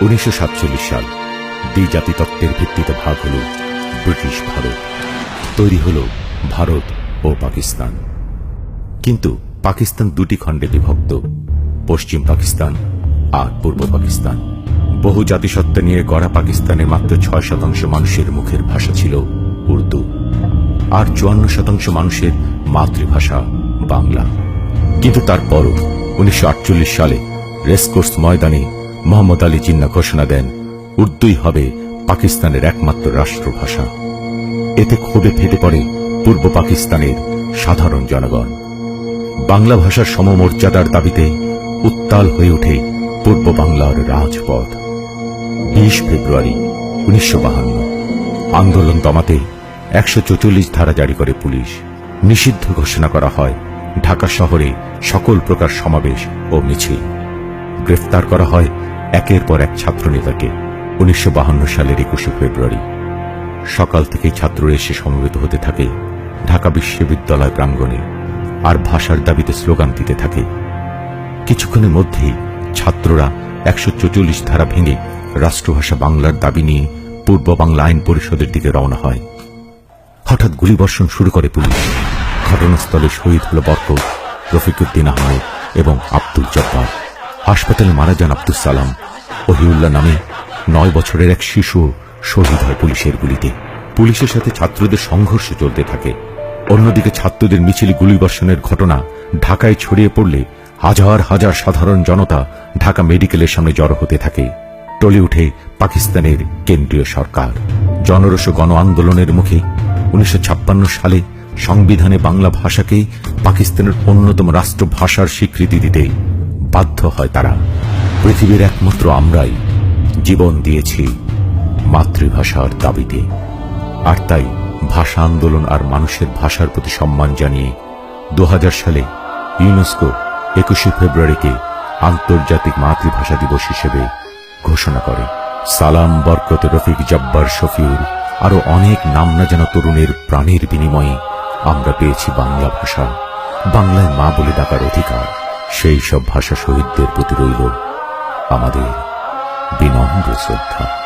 উনিশশো সাতচল্লিশ সাল দ্বিজাতি তত্ত্বের ভিত্তিতে ভাগ হল ব্রিটিশ ভারত। তৈরি হল ভারত ও পাকিস্তান। কিন্তু পাকিস্তান দুটি খণ্ডে বিভক্ত, পশ্চিম পাকিস্তান আর পূর্ব পাকিস্তান। বহু জাতিসত্তা নিয়ে গড়া পাকিস্তানে মাত্র ছয় শতাংশ মানুষের মুখের ভাষা ছিল উর্দু। আর চুয়ান্ন শতাংশ মানুষের মাতৃভাষা বাংলা। কিন্তু তারপরও উনিশশো আটচল্লিশ সালে রেসকোর্স ময়দানে মোহাম্মদ আলী জিন্না ঘোষণা দেন, উর্দুই হবে পাকিস্তানের একমাত্র রাষ্ট্রভাষা। এতে ক্ষোভে ফেটে পড়ে পূর্ব পাকিস্তানের সাধারণ জনগণ। বাংলা ভাষার সমমর্যাদার দাবিতে উত্তাল হয়ে ওঠে পূর্ব বাংলার রাজপথ। বিশ ফেব্রুয়ারি উনিশশো আন্দোলন দমাতে একশো ধারা জারি করে পুলিশ। নিষিদ্ধ ঘোষণা করা হয় ঢাকা শহরে সকল প্রকার সমাবেশ ও মিছিল। গ্রেফতার করা হয় একের পর এক ছাত্রনেতাকে উনিশশো সালের একুশে ফেব্রুয়ারি। সকাল থেকে ছাত্ররা এসে সমবেত হতে থাকে, ঢাকা বিশ্ববিদ্যালয় প্রাঙ্গণে, আর ভাষার দাবিতে স্লোগান দিতে থাকে। কিছুক্ষণের মধ্যেই ছাত্ররা একশো ধারা ভেঙে রাষ্ট্রভাষা বাংলার দাবি নিয়ে পূর্ব বাংলা আইন পরিষদের দিকে রওনা হয়। হঠাৎ গুলিবর্ষণ শুরু করে পুলিশ। ঘটনাস্থলে শহীদ হল বরকত, রফিকুদ্দিন আহমেদ এবং আব্দুল জব্বার। হাসপাতালে মারা যান আব্দুল সালাম। ওহিউল্লাহ নামে নয় বছরের এক শিশু শহীদ হয় পুলিশের গুলিতে। পুলিশের সাথে ছাত্রদের সংঘর্ষ চলতে থাকে। অন্যদিকে ছাত্রদের মিছিল গুলিবর্ষণের ঘটনা ঢাকায় ছড়িয়ে পড়লে হাজার হাজার সাধারণ জনতা ঢাকা মেডিকেলের সামনে জড়ো হতে থাকে। টলে উঠে পাকিস্তানের কেন্দ্রীয় সরকার। জনরস গণ আন্দোলনের মুখে উনিশশো ছাপ্পান্ন সালে সংবিধানে বাংলা ভাষাকে পাকিস্তানের অন্যতম রাষ্ট্রভাষার স্বীকৃতি দিতে বাধ্য হয় তারা। পৃথিবীর একমাত্র আমরাই জীবন দিয়েছি মাতৃভাষার দাবিতে। আর তাই ভাষা আন্দোলন আর মানুষের ভাষার প্রতি সম্মান জানিয়ে দু হাজার সালে ইউনেস্কো একুশে ফেব্রুয়ারিকে আন্তর্জাতিক মাতৃভাষা দিবস হিসেবে ঘোষণা করে। সালাম, বরকত, রফিক, জব্বার শফিউর আরও অনেক নাম না তরুণের প্রাণের বিনিময়ে আমরা পেয়েছি বাংলা ভাষা। বাংলায় মা বলে ডাকার অধিকার। সেই সব ভাষা শহীদদের প্রতি রইল আমাদের বিনম্র শ্রদ্ধা।